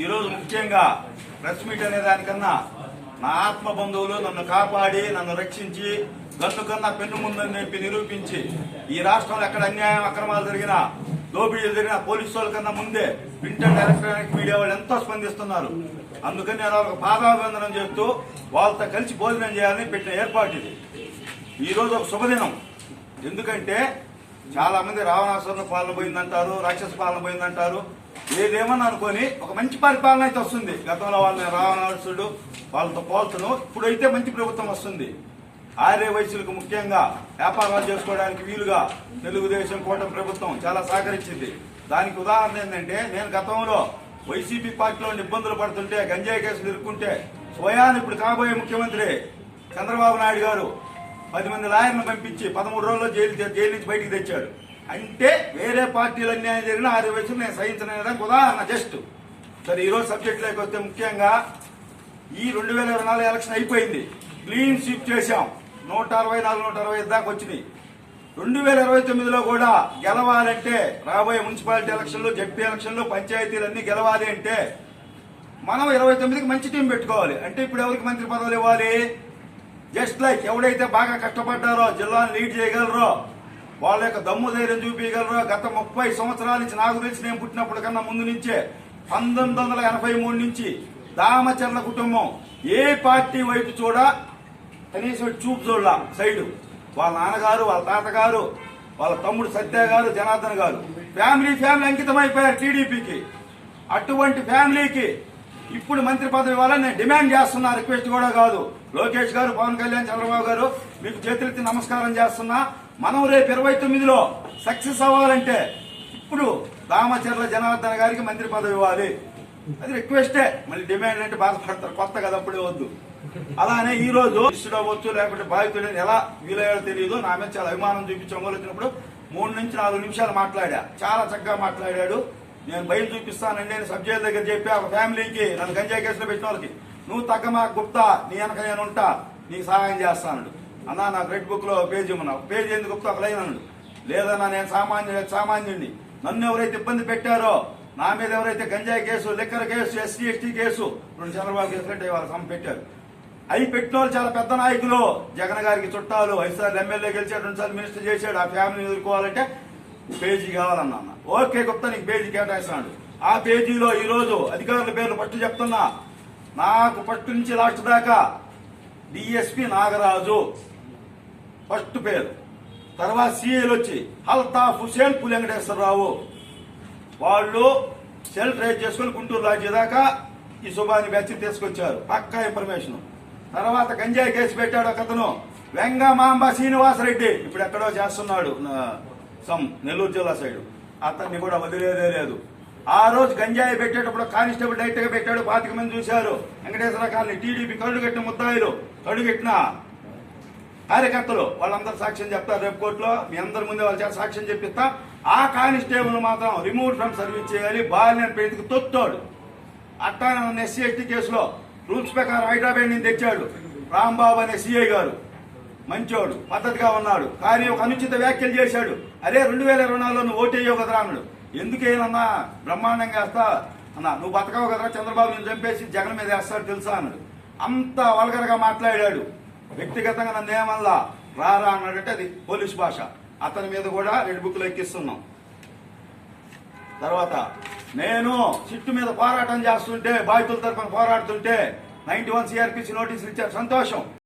ఈరోజు ముఖ్యంగా press meet అనే దానికన్నా నా ఆత్మ బంధువులు నన్ను కాపాడి నన్ను రక్షించి గన్ను కన్నా పెన్ను ముందని చెప్పి నిరూపించి ఈ రాష్ట్రంలో ఎక్కడ అన్యాయం అక్రమాలు జరిగినా దోపిడీలు జరిగిన పోలీసు వాళ్ళ కన్నా ముందే ప్రింటెడ్ ఎలక్ట్రానిక్ మీడియా వాళ్ళు ఎంతో స్పందిస్తున్నారు. అందుకని నేను వాళ్ళకి పాదాభివందనం చేస్తూ వాళ్ళతో కలిసి భోజనం చేయాలని పెట్టిన ఏర్పాటు ఇది. ఈ రోజు ఒక శుభదినం. ఎందుకంటే చాలా మంది రావణాసురుల పాలన పోయిందంటారు రాక్షస పాలన పోయిందంటారు ఏదేమని అనుకొని ఒక మంచి పరిపాలన అయితే వస్తుంది. గతంలో వాళ్ళని రావణాసుడు వాళ్ళతో పోల్చను. ఇప్పుడైతే మంచి ప్రభుత్వం వస్తుంది. ఆర్య వయసులకు ముఖ్యంగా వ్యాపారాలు చేసుకోవడానికి వీలుగా తెలుగుదేశం కూటమి ప్రభుత్వం చాలా సహకరించింది. దానికి ఉదాహరణ ఏంటంటే నేను గతంలో వైసీపీ పార్టీలో ఇబ్బందులు పడుతుంటే గంజాయి కేసులు ఇరుక్కుంటే స్వయాన్ని ఇప్పుడు కాబోయే ముఖ్యమంత్రి చంద్రబాబు నాయుడు గారు పది మంది లాయర్లను పంపించి పదమూడు రోజుల్లో జైలు జైలు నుంచి బయటికి తెచ్చాడు. అంటే వేరే పార్టీలు అన్యాయం జరిగిన ఆరు వయసులు నేను సహించడానికి ఉదాహరణ జస్ట్. సరే ఈరోజు సబ్జెక్టులోకి వస్తే ముఖ్యంగా ఈ రెండు వేల ఇరవై నాలుగు ఎలక్షన్ అయిపోయింది. క్లీన్ స్వీప్ చేశాం. నూట అరవై నాలుగు నూట అరవై ఐదు దాకా వచ్చినాయి. రెండు వేల ఇరవై తొమ్మిదిలో కూడా గెలవాలంటే రాబోయే మున్సిపాలిటీ ఎలక్షన్లు జడ్పీ ఎలక్షన్లు పంచాయతీలన్నీ గెలవాలి అంటే మనం ఇరవై తొమ్మిదికి మంచి టీం పెట్టుకోవాలి. అంటే ఇప్పుడు ఎవరికి మంత్రి పదవులు ఇవ్వాలి? జస్ట్ లైక్ ఎవడైతే బాగా కష్టపడ్డారో జిల్లాను లీడ్ చేయగలరో వాళ్ళ యొక్క దమ్ము ధైర్యం చూపించగలరా? గత ముప్పై సంవత్సరాల నుంచి నాకు తెలిసి నేను పుట్టినప్పుడు కన్నా ముందు నుంచే పంతొమ్మిది వందల ఎనభై మూడు నుంచి దామచర్ల కుటుంబం ఏ పార్టీ వైపు చూడ కనీసం చూపు చూడలా సైడు. వాళ్ళ నాన్నగారు వాళ్ళ తాతగారు వాళ్ళ తమ్ముడు సత్య గారు జనార్దన్ గారు. ఫ్యామిలీ ఫ్యామిలీ అంకితమైపోయారు టీడీపీకి. అటువంటి ఫ్యామిలీకి ఇప్పుడు మంత్రి పదవి ఇవ్వాలని నేను డిమాండ్ చేస్తున్నా రిక్వెస్ట్ కూడా కాదు. లోకేష్ గారు పవన్ కళ్యాణ్ చంద్రబాబు గారు మీకు చేతులెత్తి నమస్కారం చేస్తున్నా. మనం రేపు ఇరవై తొమ్మిదిలో సక్సెస్ అవ్వాలంటే ఇప్పుడు రామచర్ల జనార్దన్ గారికి మంత్రి పదవి ఇవ్వాలి. అది రిక్వెస్టే. మళ్ళీ డిమాండ్ అంటే బాధపడతారు. కొత్త కదా అప్పుడే వద్దు. అలానే ఈ రోజు ఇష్టం అవ్వచ్చు లేకపోతే బాధితుడు ఎలా వీలయ్యాడో తెలియదు. నా మీద చాలా అభిమానం చూపించి. ఒంగోలు వచ్చినప్పుడు మూడు నుంచి నాలుగు నిమిషాలు మాట్లాడా. చాలా చక్కగా మాట్లాడాడు. నేను బయలు చూపిస్తానండి నేను సబ్ జైలు దగ్గర చెప్పి ఒక ఫ్యామిలీకి నన్ను గంజాయి కేసులో పెట్టిన వాళ్ళకి నువ్వు తగ్గమా గుప్తా నీ వెనక నేను ఉంటా నీకు సహాయం చేస్తాను అన్నా నాకు రెడ్ బుక్లో పేజీ ఉన్నా పేజీ ఎందుకు గుప్తా లేదన్నా నేను సామాన్య సామాన్యుడిని. నన్ను ఎవరైతే ఇబ్బంది పెట్టారో నా మీద ఎవరైతే గంజాయి case liquor case SC ST case రెండు చంద్రబాబు కేసు కంటే వాళ్ళు సమ పెట్టారు. అవి పెట్టిన వాళ్ళు చాలా పెద్ద నాయకులు. జగన్ గారికి చుట్టాలు ఐదుసార్లు ఎమ్మెల్యే గెలిచాడు రెండుసార్లు మినిస్టర్ చేశాడు. ఆ ఫ్యామిలీని ఎదుర్కోవాలంటే పేజీ కావాలన్నా ఓకే గుప్తా నీకు పేజీ కేటాయిస్తున్నాడు ఆ పేజీలో ఈ రోజు అధికారుల పేర్లు పట్టు చెప్తున్నా. నాకు పట్టు నుంచి లాస్ట్ దాకా డిఎస్పి నాగరాజు ఫస్ట్ పేరు. తర్వాత సిఏలు వచ్చి అల్తాఫ్ హుసేన్ పులి వెంకటేశ్వరరావు. వాళ్ళు సెల్ ట్రేస్ చేసుకుని గుంటూరు రాజ్య దాకా ఈ శుభాన్ని బెచ్చి తీసుకొచ్చారు. పక్కా ఇన్ఫర్మేషన్ తర్వాత గంజాయి కేసు పెట్టాడు ఒకతను. వెంగమాంబ శ్రీనివాసరెడ్డి. ఇప్పుడు ఎక్కడో చేస్తున్నాడు సమ్ నెల్లూరు జిల్లా సైడ్. అతన్ని కూడా వదిలేదే లేదు. ఆ రోజు గంజాయి పెట్టేటప్పుడు కానిస్టేబుల్ డైరెక్ట్గా పెట్టాడు. పాతిక మంది చూశారు. వెంకటేశ్వర కాలనీ టీడీపీ కళ్ళు కట్టిన ముద్దాయిలు. కళ్ళు కట్టిన కార్యకర్తలు వాళ్ళందరూ సాక్ష్యం చెప్తారు రేపు కోర్టులో. మీ అందరి ముందే వాళ్ళ చేత సాక్ష్యం చెప్పిస్తా. ఆ కానిస్టేబుల్ మాత్రం రిమూవ్ ఫ్రమ్ సర్వీస్ చేయాలి. బాలిన పేరుకు తొత్తాడు. అట్టా ఎస్సీ ఎస్టీ కేసులో రూల్స్ ప్రకారం హైదరాబాద్ నుంచి తెచ్చాడు. రాంబాబు అనే సిఐ గారు. మంచోడు పద్ధతిగా ఉన్నాడు. కానీ ఒక అనుచిత వ్యాఖ్యలు చేశాడు. అరే రెండు వేల ఇరవై నాలుగులో నువ్వు ఓటేయవు కదరా అన్నాడు. ఎందుకేనన్నా బ్రహ్మాండంగా వేస్తా. అన్నా నువ్వు బతకవు కదరా చంద్రబాబు నేను చంపేసి జగన్ మీద వేస్తాడు తెలుసా అన్నాడు. అంత వల్గరగా మాట్లాడాడు. వ్యక్తిగతంగా నన్ను ఏమల్లా రారా అన్నాడంటే అది పోలీస్ భాష. అతని మీద కూడా రెడ్ బుక్లు ఎక్కిస్తున్నాం. తర్వాత నేను సిట్టు మీద పోరాటం చేస్తుంటే బాధితుల తరఫున పోరాడుతుంటే నైన్టీ వన్ సిఆర్పిసి నోటీసులు ఇచ్చారు. సంతోషం.